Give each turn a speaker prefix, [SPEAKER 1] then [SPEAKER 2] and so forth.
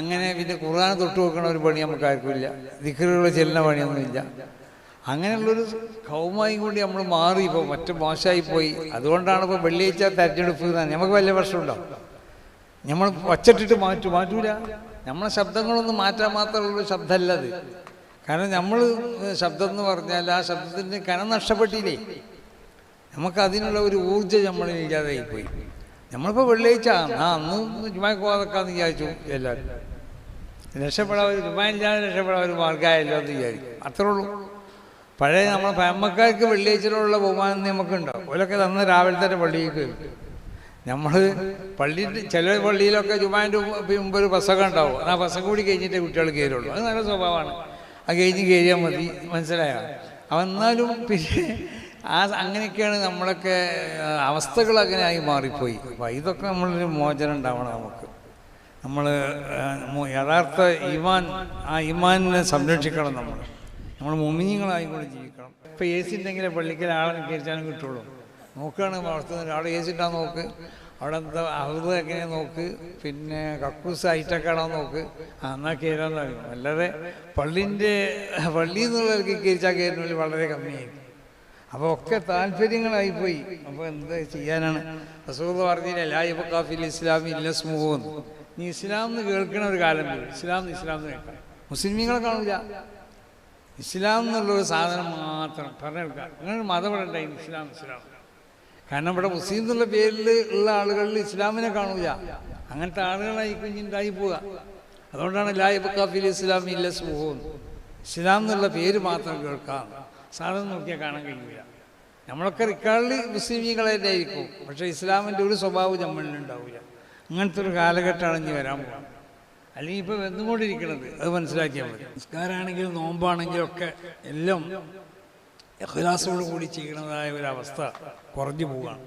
[SPEAKER 1] അങ്ങനെ പിന്നെ ഖുർആൻ തൊട്ട് വെക്കണ ഒരു പണി നമുക്ക് ആർക്കുമില്ല ദിക്കറുകൾ ചെല്ലുന്ന പണിയൊന്നുമില്ല അങ്ങനെയുള്ളൊരു കൗമായും കൂടി നമ്മൾ മാറി ഇപ്പോൾ മറ്റു മോശമായി പോയി. അതുകൊണ്ടാണ് ഇപ്പോൾ വെള്ളിയാഴ്ച തെരഞ്ഞെടുപ്പ് നമുക്ക് വലിയ പ്രശ്നമുണ്ടോ? നമ്മൾ വച്ചിട്ടിട്ട് മാറ്റു മാറ്റൂല. നമ്മളെ ശബ്ദങ്ങളൊന്നും മാറ്റാൻ മാത്രമുള്ള ശബ്ദമല്ല അത് കാരണം നമ്മൾ ശബ്ദം എന്ന് പറഞ്ഞാൽ ആ ശബ്ദത്തിന്റെ കനം നഷ്ടപ്പെട്ടില്ലേ? നമുക്ക് അതിനുള്ള ഒരു ഊർജം നമ്മളിൽ ഇല്ലാതായി പോയി നമ്മളിപ്പോൾ വെള്ളിയാഴ്ച. ആ അന്ന് ജുമാക്ക് പോകാതെക്കാന്ന് വിചാരിച്ചു എല്ലാവരും രക്ഷപ്പെടാൻ ഒരു ജുമാ ഇല്ലാതെ രക്ഷപ്പെടാൻ ഒരു മാർഗമായല്ലോ എന്ന് വിചാരിക്കും. അത്രേ ഉള്ളൂ. പഴയ നമ്മളെ പഴമക്കാർക്ക് വെള്ളിയാഴ്ചയിലുള്ള ബഹുമാനം നമുക്കുണ്ടാവും ഓലൊക്കെ തന്ന രാവിലെ തന്നെ പള്ളിയിലേക്ക് വരും നമ്മൾ പള്ളിയിൽ ചില പള്ളിയിലൊക്കെ ജുമാന്റെ മുമ്പ് ഒരു ബസ്സൊക്കെ ഉണ്ടാവും. ആ ബസ്സൊക്കെ കൂടി കഴിഞ്ഞിട്ടേ കുട്ടികൾ കയറുള്ളൂ. അത് നല്ല സ്വഭാവമാണ്. ആ കഴിഞ്ഞ് കയറിയാൽ മതി. മനസ്സിലായോ? അവന്നാലും പിന്നെ ആ അങ്ങനെയൊക്കെയാണ് നമ്മളൊക്കെ അവസ്ഥകൾ അങ്ങനെ ആയി മാറിപ്പോയി. അപ്പം ഇതൊക്കെ നമ്മളൊരു മോചനം ഉണ്ടാവണം നമുക്ക്. നമ്മൾ യഥാർത്ഥ ഈമാൻ ആ ഈമാനിനെ സംരക്ഷിക്കണം നമ്മൾ. നമ്മൾ മുമിനിങ്ങളായി കൂടെ ജീവിക്കണം. ഇപ്പം എ സി ഉണ്ടെങ്കിൽ പള്ളിക്കൽ ആളെ കയറ്റാനും കിട്ടുള്ളൂ. നോക്കുകയാണ് വളർത്തുന്നത് അവിടെ എ സി ഇട്ടാൽ നോക്ക്. അവിടെ എന്താ അഹൃത എങ്ങനെ നോക്ക്. പിന്നെ കക്കൂസ് ഐറ്റക്കാണോ നോക്ക്. എന്നാൽ കയറാൻ അറിയും. അല്ലാതെ പള്ളിന്റെ പള്ളിയിൽ നിന്നുള്ളവർക്ക് കയറിച്ചാൽ കയറുന്നതിൽ വളരെ കമ്മിയായിരിക്കും. അപ്പോൾ ഒക്കെ താല്പര്യങ്ങളായിപ്പോയി അപ്പോൾ എന്താ ചെയ്യാനാണ്? റസൂദ് പറഞ്ഞില്ല ലായിബ് കാഫിൽ ഇസ്ലാമി ഇല്ല സ്മൂഹെന്ന് നീ ഇസ്ലാം എന്ന് കേൾക്കണ ഒരു കാലം ഇസ്ലാം ഇസ്ലാം എന്ന് കേൾക്കണം. മുസ്ലിമീങ്ങളെ കാണില്ല ഇസ്ലാം എന്നുള്ളൊരു സാധനം മാത്രം പറഞ്ഞെടുക്കുക. അങ്ങനെ മതം ഇവിടെ ഇസ്ലാം ഇസ്ലാം. കാരണം ഇവിടെ മുസ്ലിം എന്നുള്ള പേരിൽ ഉള്ള ആളുകളിൽ ഇസ്ലാമിനെ കാണൂല. അങ്ങനത്തെ ആളുകളായി കുഞ്ഞുണ്ടായി പോവുക. അതുകൊണ്ടാണ് ലായിബ് കാഫിൽ ഇസ്ലാമി ഇല്ല സ്മൂഹം ഇസ്ലാം എന്നുള്ള പേര് മാത്രം കേൾക്കാം. സാധനം നോക്കിയാൽ കാണാൻ കഴിയില്ല നമ്മളൊക്കെ റിക്കാർഡിൽ മുസ്ലിമീങ്ങളായിട്ട് ആയിരിക്കും. പക്ഷേ ഇസ്ലാമിന്റെ ഒരു സ്വഭാവം നമ്മളിൽ ഉണ്ടാവില്ല അങ്ങനത്തെ ഒരു കാലഘട്ടമാണ് ഇനി വരാൻ പോകുന്നത്. അല്ലെങ്കിൽ ഇപ്പോൾ വന്നുകൊണ്ടിരിക്കുന്നത് അത് മനസ്സിലാക്കിയാൽ മതി. നിസ്കാരമാണെങ്കിലും നോമ്പാണെങ്കിലും ഒക്കെ എല്ലാം ഇഖ്ലാസോട് കൂടി ചെയ്യണതായ ഒരു അവസ്ഥ കുറഞ്ഞു പോവുകയാണ്.